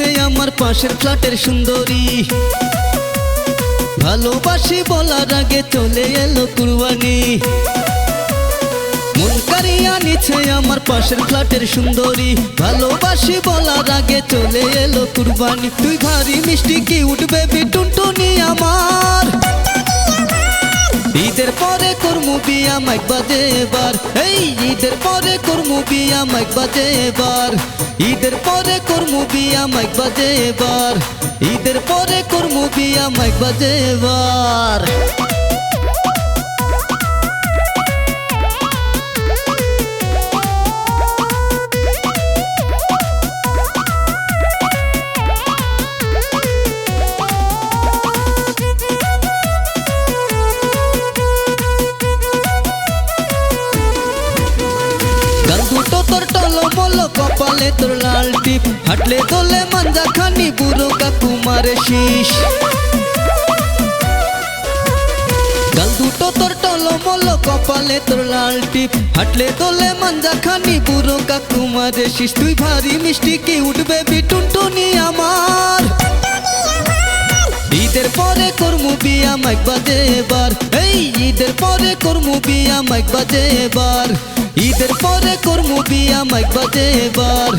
নিছে আমার পাশের ফ্ল্যাটের সুন্দরী। ভালোবাসি বলার আগে চলে এলো কুরবানি। মন আমার পাশের ফ্ল্যাটের সুন্দরী। ভালোবাসি বলার আগে চলে এলো কুরবানি। তুই ভারী মিষ্টি কি উঠবে বিটুনটুনি আমার? ঈদের পরে করমু বিয়া মাইক বাজে এবার। এই ঈদের পরে করমু বিয়া মাইক বাজে এবার। ঈদের পরে করমু বিয়া মাইক বাজে এবার। ঈদের পরে করমু বিয়া মাইক বাজে এবার। তোর টলো মলো কপালে তোর লাল টিপ। হাঁটলে তোলে মাঞ্জা খানি বুড়ো কাকু মারে শীষ। গাল দুটো তোর টলো মলো কপালে তোর লাল টিপ। হাঁটলে তোলে মাঞ্জা খানি বুড়ো কাকু শীষ। তুই ভারী মিষ্টি কি উঠবে বিটুনটুনি আমার? ঈদের পরে করমু বিয়া মাইক বাজে এবার। এই ঈদের পরে করমু বিয়া মাইক বাজে এবার। ঈদের পরে করমু বিয়া মাইক বাজে এবার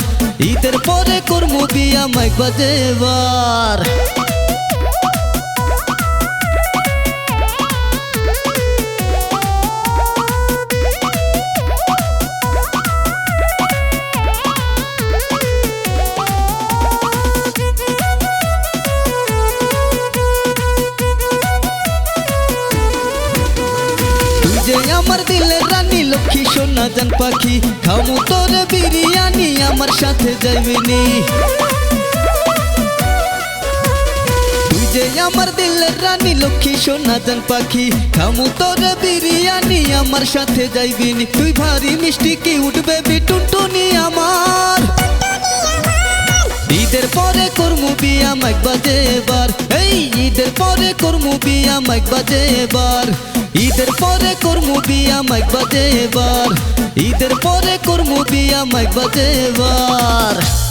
ঈদের পরে করমু বিয়া মাইক বাজে এবার তুই যে আমার দিলের রানী লক্ষ্মী সোনা জান পাখি, খামু তোর বিরিয়ানি, আমার সাথে যাইবিনি তুই যে আমার দিলের রানী, লক্ষ্মী সোনা জান পাখি, খামু তোর বিরিয়ানি, আমার সাথে যাইবিনি তুই ভারী মিষ্টি কি উঠবে বিটুনটুনি আমার? ঈদের পরে করমু বিয়া, মাইক বাজে এবার। পরে করমু বিয়া, মাইক বাজে এবার। ঈদের পরে করমু বিয়া, মাইক বাজে এবার। ঈদের পরে করমু বিয়া, মাইক বাজে এবার।